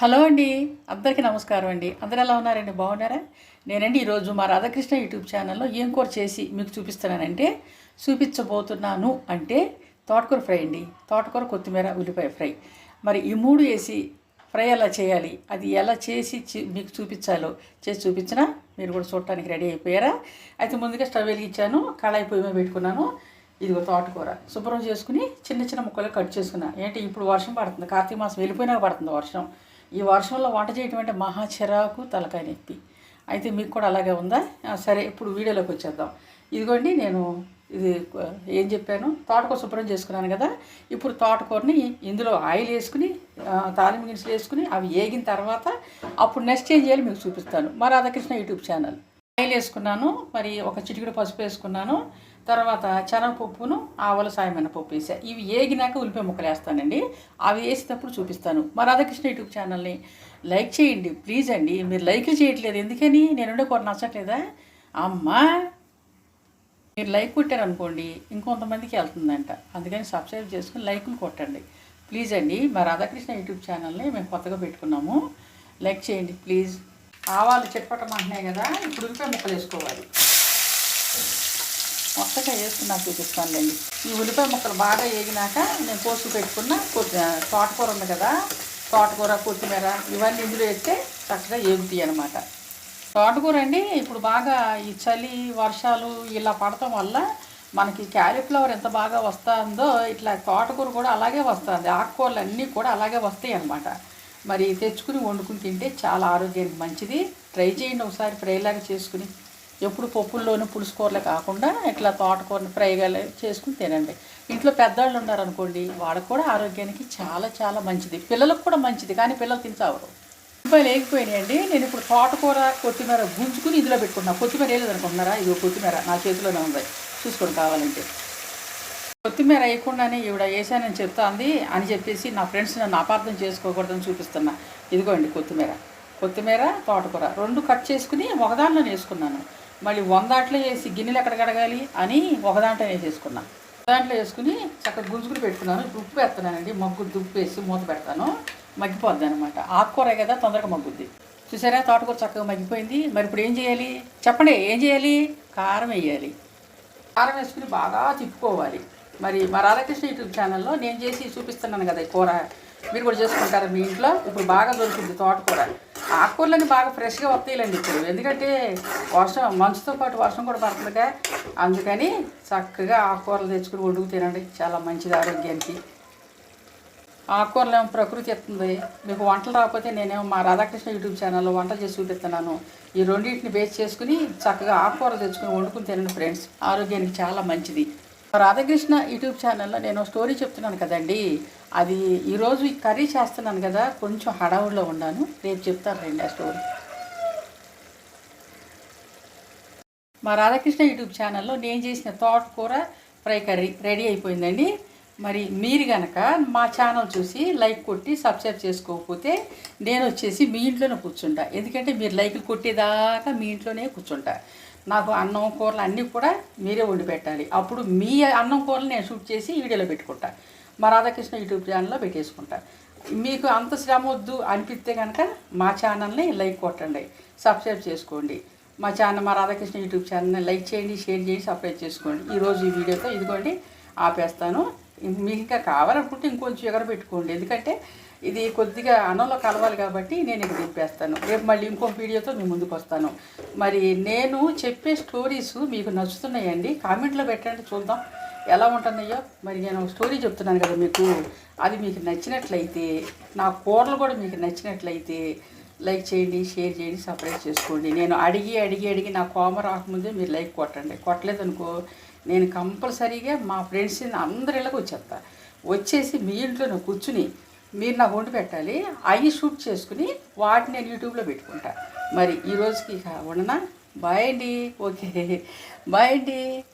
Hello అండి. అందరికీ నమస్కారం అండి. అందరు ఎలా ఉన్నారండి? బాగున్నారా? నేనండి ఈరోజు మా రాధాకృష్ణ యూట్యూబ్ ఛానల్లో ఏం కూర చేసి మీకు చూపిస్తున్నానంటే చూపించబోతున్నాను అంటే తోటకూర ఫ్రై అండి. తోటకూర కొత్తిమీర ఉల్లిపాయ ఫ్రై. మరి ఈ మూడు వేసి ఫ్రై ఎలా చేయాలి? అది ఎలా చేసి మీకు చూపించాలో చేసి చూపించినా మీరు కూడా చూడటానికి రెడీ అయిపోయారా? అయితే ముందుగా స్టవ్ వెలిగించాను కళాయి పొయ్యి మీద పెట్టుకున్నాను. ఇదిగో తోటకూర. శుభ్రం చేసుకుని చిన్న చిన్న ముక్కలు కట్ చేసుకున్నా. ఏంటి? ఇప్పుడు వర్షం పడుతుంది. కార్తీక మాసం వెళ్ళిపోయినాక పడుతుంది వర్షం. ఈ వర్షంలో వంట చేయటం అంటే మహా చిరాకు తలకాయ నొప్పి. అయితే మీకు కూడా అలాగే ఉందా? సరే ఇప్పుడు వీడియోలోకి వచ్చేద్దాం. ఇదిగోండి నేను ఇది ఏం చెప్పాను? తోటకూర శుభ్రం చేసుకున్నాను కదా. ఇప్పుడు తోటకూరని ఇందులో ఆయిల్ వేసుకుని ఆ, తాలింపు వేసుకుని అవి వేగిన తర్వాత అప్పుడు నెక్స్ట్ ఏం చేయాలి మీకు చూపిస్తాను. మా రాధాకృష్ణ యూట్యూబ్ ఛానల్. ఆయిల్ వేసుకున్నాను మరి ఒక చిటికెడు పసుపు వేసుకున్నాను తర్వాత శనగపప్పును ఆవల సాయమైన పప్పు వేసా. ఇవి ఏగినాక ఉల్లిపాయ ముక్కలు వేస్తానండి. అవి వేసేటప్పుడు చూపిస్తాను. మా రాధాకృష్ణ యూట్యూబ్ ఛానల్ని లైక్ చేయండి ప్లీజ్ అండి. మీరు లైక్ చేయట్లేదు ఎందుకని? నేను ఉండే కూర నచ్చట్లేదా? అమ్మా! మీరు లైక్ కొట్టారనుకోండి ఇంకొంతమందికి వెళ్తుందంట. అందుకని సబ్స్క్రైబ్ చేసుకుని లైకులు కొట్టండి. ప్లీజ్ అండి మా రాధాకృష్ణ యూట్యూబ్ ఛానల్ని మేము కొత్తగా పెట్టుకున్నాము. లైక్ చేయండి ప్లీజ్. ఆవాలు చెట్పట్టమంటున్నాయి కదా ఇప్పుడు ఉల్లిపాయ ముక్కలు వేసుకోవాలి. మొత్తగా వేసుకున్నాక చూపిస్తానులేండి ఈ ఉల్లిపాయ ముక్కలు బాగా వేగినాక నేను కోసి పెట్టుకున్న తోటకూర ఉంది కదా తోటకూర కొత్తిమీర ఇవన్నీ ఇందులో వేస్తే చక్కగా ఏగుతాయి అనమాట తోటకూర అండి ఇప్పుడు బాగా ఈ చలి వర్షాలు ఇలా పడటం వల్ల మనకి క్యాలీఫ్లవర్ ఎంత బాగా వస్తుందో ఇట్లా తోటకూర కూడా అలాగే వస్తుంది. ఆకుకూరలు అన్నీ కూడా అలాగే వస్తాయి అన్నమాట. మరి తెచ్చుకుని వండుకుని తింటే చాలా ఆరోగ్యానికి మంచిది. ట్రై చేయండి ఒకసారి ఫ్రైలాగా చేసుకుని. ఎప్పుడు పప్పుల్లోనూ పులుసు కూరలే కాకుండా ఇట్లా తోటకూరని ఫ్రైగా చేసుకుని తినండి. ఇంట్లో పెద్దవాళ్ళు ఉన్నారనుకోండి వాళ్ళకు కూడా ఆరోగ్యానికి చాలా చాలా మంచిది. పిల్లలకు కూడా మంచిది కానీ పిల్లలు తింటావరు ఉల్లిపాయలు వేగిపోయినాయండి నేను ఇప్పుడు తోటకూర కొత్తిమీర గుంజుకుని ఇందులో పెట్టుకున్నా. కొత్తిమీర వేయలేదు అనుకుంటున్నారా? ఇది కొత్తిమీర నా చేతిలోనే ఉంది. చూసుకొని కావాలంటే. కొత్తిమీర వేయకుండానే ఈవిడ వేసానని చెప్తాంది అని చెప్పేసి నా ఫ్రెండ్స్ నన్ను అపార్థం చేసుకోకూడదని చూపిస్తున్నా. ఇదిగోండి కొత్తిమీర. కొత్తిమీర తోటకూర రెండు కట్ చేసుకుని ఒకదాంట్లో వేసుకున్నాను. మళ్ళీ వందాట్లో వేసి గిన్నెలు ఎక్కడ కడగాలి అని ఒకదాంట్లో వేసేసుకున్నా. దాంట్లో వేసుకుని చక్కగా గుంజుకుని పెట్టుకున్నాను. ఇప్పుడు ఉప్పు వేస్తున్నానండి. మగ్గు దుప్పు వేసి మూత పెడతాను. మగ్గిపోద్ది అనమాట ఆకుకూర కదా తొందరగా మగ్గుద్ది. చూసారా? తోటకూర చక్కగా మగ్గిపోయింది. మరి ఇప్పుడు ఏం చేయాలి? చెప్పండి ఏం చేయాలి? కారం వేయాలి. కారం వేసుకుని బాగా తిప్పుకోవాలి. మరి మా రాధాకృష్ణ యూట్యూబ్ ఛానల్లో నేను చేసి చూపిస్తున్నాను కదా ఈ కూర. మీరు కూడా చేసుకుంటారు మీ ఇంట్లో? ఇప్పుడు బాగా దొరుకుతుంది తోటకూర. ఆకుకూరలని బాగా ఫ్రెష్గా వస్తాయిలండి ఇప్పుడు. ఎందుకంటే వర్షం మంచుతో పాటు వర్షం కూడా పడుతుందిగా అందుకని చక్కగా ఆకుకూరలు తెచ్చుకుని వండుకు తినండి. చాలా మంచిది ఆరోగ్యానికి. ఆకుకూరలు ఏమో ప్రకృతి ఎత్తుంది. మీకు వంటలు రాకపోతే నేనేమో మా రాధాకృష్ణ యూట్యూబ్ ఛానల్లో వంటలు చేసి చూపిస్తున్నాను. ఈ రెండింటిని బేస్ చేసుకుని చక్కగా ఆకుకూరలు తెచ్చుకుని వండుకుని తినండి ఫ్రెండ్స్ ఆరోగ్యానికి చాలా మంచిది. రాధాకృష్ణ యూట్యూబ్ ఛానల్లో నేను స్టోరీ చెప్తున్నాను కదండి. అది ఈరోజు ఈ కర్రీ చేస్తున్నాను కదా కొంచెం హడావుడిలో ఉన్నాను. రేపు చెప్తాను రండి ఆ స్టోరీ. మా రాధాకృష్ణ యూట్యూబ్ ఛానల్లో నేను చేసిన తోటకూర ఫ్రై కర్రీ రెడీ అయిపోయిందండి. మరి మీరు గనక మా ఛానల్ చూసి లైక్ కొట్టి సబ్స్క్రైబ్ చేసుకోకపోతే నేను వచ్చేసి మీ ఇంట్లోనే కూర్చుంటా. ఎందుకంటే మీరు లైక్లు కొట్టేదాకా మీ ఇంట్లోనే కూర్చుంటా. నాకు అన్నం కూరలు అన్నీ కూడా మీరే వండి పెట్టాలి. అప్పుడు మీ అన్నం కూరలు నేను షూట్ చేసి వీడియోలో పెట్టుకుంటా. మా రాధాకృష్ణ యూట్యూబ్ ఛానల్లో పెట్టేసుకుంటా. మీకు అంత శ్రమ వద్దు అనిపిస్తే కనుక మా ఛానల్ని లైక్ కొట్టండి సబ్స్క్రైబ్ చేసుకోండి. మా ఛానల్ మా రాధాకృష్ణ యూట్యూబ్ ఛానల్ని లైక్ చేయండి షేర్ చేయండి సబ్స్క్రైబ్ చేసుకోండి. ఈరోజు ఈ వీడియోతో ఇదిగోండి ఆపేస్తాను. మీకు ఇంకా కావాలనుకుంటే ఇంకొంచెం ఎగర పెట్టుకోండి. ఎందుకంటే ఇది కొద్దిగా అన్నంలో కలవాలి కాబట్టి నేను ఇది దింపేస్తాను రేపు మళ్ళీ ఇంకో వీడియోతో మీ ముందుకు వస్తాను. మరి నేను చెప్పే స్టోరీస్ మీకు నచ్చుతున్నాయండి. కామెంట్లో పెట్టండి చూద్దాం ఎలా ఉంటున్నాయో. మరి నేను ఒక స్టోరీ చెప్తున్నాను కదా మీకు. అది మీకు నచ్చినట్లయితే నా కూరలు కూడా మీకు నచ్చినట్లయితే లైక్ చేయండి షేర్ చేయండి సపరేట్ చేసుకోండి. నేను అడిగి అడిగి అడిగి నా కోమ రాకముందే మీరు లైక్ కొట్టండి. కొట్టలేదనుకో నేను కంపల్సరీగా మా ఫ్రెండ్స్ అందరి ఇళ్ళకి వచ్చేస్తా. వచ్చేసి మీ ఇంట్లో కూర్చుని మీరు నాకు వండి పెట్టాలి. అవి షూట్ చేసుకుని వాటిని నేను యూట్యూబ్లో పెట్టుకుంటా. మరి ఈ రోజుకి ఇక ఉండనా బాయ్ అండి. ఓకే. బాయ్ అండి.